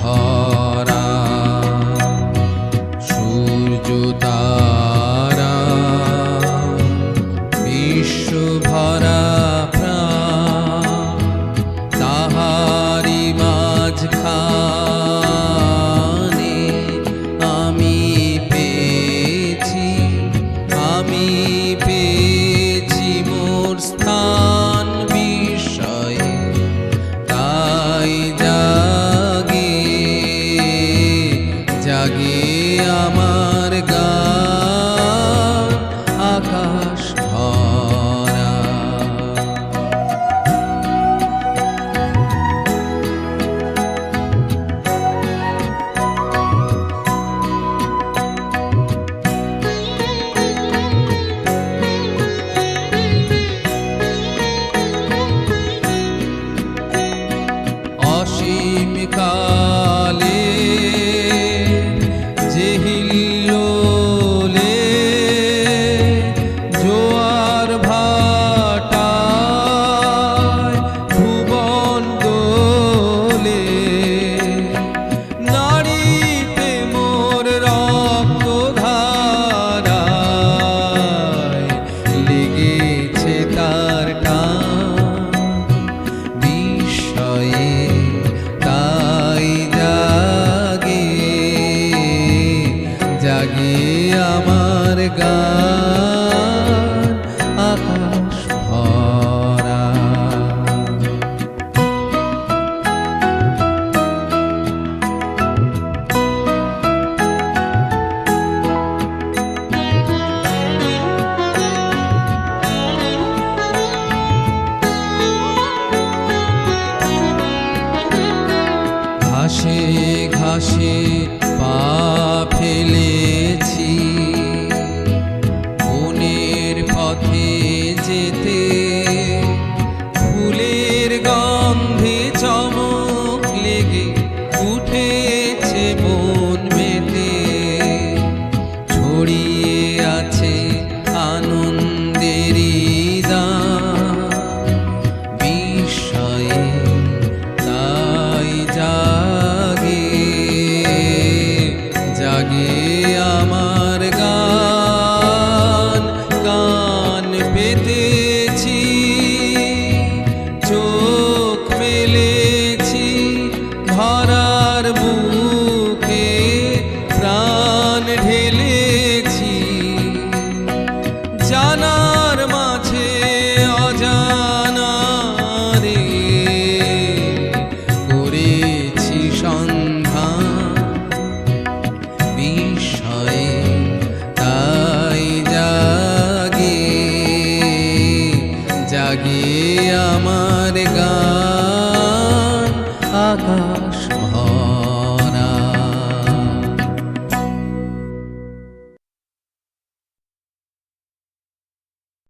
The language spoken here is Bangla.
heart. আমার গান আকাশ ভরা। ঘাসে ঘাসে পা ফেলে city जागे आमार गान। आकाश